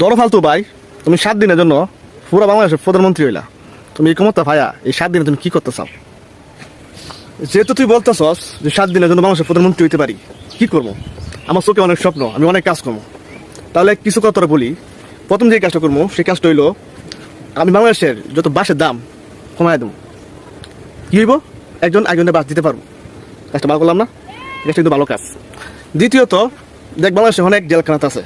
দর ফালতু ভাই, তুমি সাত দিনের জন্য পুরো বাংলাদেশের প্রধানমন্ত্রী হইলা। তুমি এই ক্ষমতা ভাইয়া এই সাত দিনে তুমি কি করতে চাও? যেহেতু তুই বলতেছস যে সাত দিনের জন্য বাংলাদেশের প্রধানমন্ত্রী হইতে পারি, কি করব? আমার চোখে অনেক স্বপ্ন, আমি অনেক কাজ করব। তাহলে কিছু কথা বলি। প্রথম যে কাজটা করব, সেই কাজটা হইল, আমি বাংলাদেশের যত বাসের দাম কমায় দেবো। কি হইব? একজন একজনের বাস দিতে পারব। কাজটা ভালো করলাম না? এটা কিন্তু ভালো কাজ। দ্বিতীয়ত, দেখ বাংলাদেশে অনেক জেলখানাত আছে,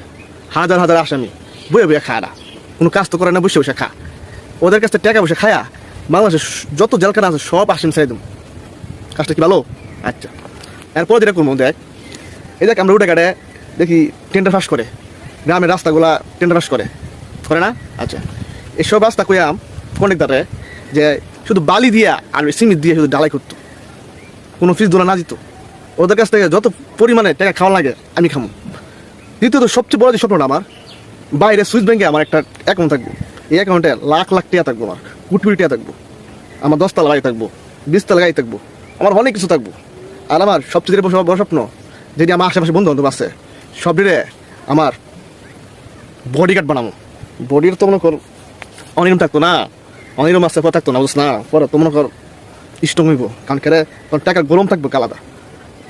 হাজার হাজার আসামি। বয়ে বয়ে খায় না। কোনো কাজ তো করে না, বসে বসে খা। ওদের কাছ টাকা বসে খায়া বাংলাদেশের যত জেলখানা আছে, সব আসেন দেবো কাজটা কি ভালো? আচ্ছা। এরপর যেটা করব, দেখ। এই দেখ, আমরা উঠে কাটে দেখি টেন্ডার ফাঁস করে। গ্রামের রাস্তাগুলা টেন্ডার ফাঁস করে। করে না? আচ্ছা। এসব রাস্তা কইয়াম কনেকদারে যে শুধু বালি দিয়া আর সিমেন্ট দিয়ে শুধু ডালাই করতো। কোনো ফিস দোলা না দিত। ওদের কাছ থেকে যত পরিমাণে টাকা খাওয়া লাগে, আমি খামো। দ্বিতীয়ত সবচেয়ে বড় যে স্বপ্নটা আমার বাইরে সুইস ব্যাংকে আমার একটা অ্যাকাউন্ট থাকব। এই অ্যাকাউন্টে লাখ লাখ টাকা থাকব আমার, কোটি কোটি টাকা থাকব। আমার দশতলা গাড়ি থাকব বিশতলা গাড়ি থাকব, আমার অনেক কিছু থাকব। আর আমার সবচেয়ে বড় বড় স্বপ্ন যেটি আমার আশেপাশে বন্ধু বান্ধব আছে সব দিনে আমার বডি গার্ড বানাবো বডির তো মনে কর অনিরম থাকতো না অনিরম আসতে পর থাকতো না বুঝ না? পরে তো মনে কর স্ট্রং হইব। কারণ কেরে টাকার গরম থাকবে আলাদা।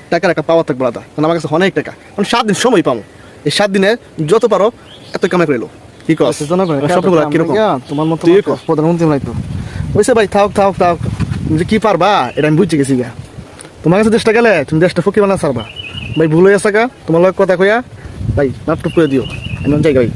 টাকার একটা পাওয়ার থাকবে আলাদা। কারণ আমার কাছে অনেক টাকা। কারণ সাত দিন সময় পাবো। এই সাত দিনে যত পারো এত কামাই করিল কি কর স্বপ্নগুলো কীরকম তোমার মতো। প্রধানমন্ত্রী নাই তো। ভাই থাক থাক থাক। যে কি পারবা এটা আমি বুঝতে গেছি গা। তোমার কাছে দেশটা গেলে তুমি দেশটা ফুকি বানা সারবা ভাই ভুল হয়ে আসা তোমার লোক কথা কইয়া ভাই নাপটুপ করে দিও। আমি জায়গা ভাই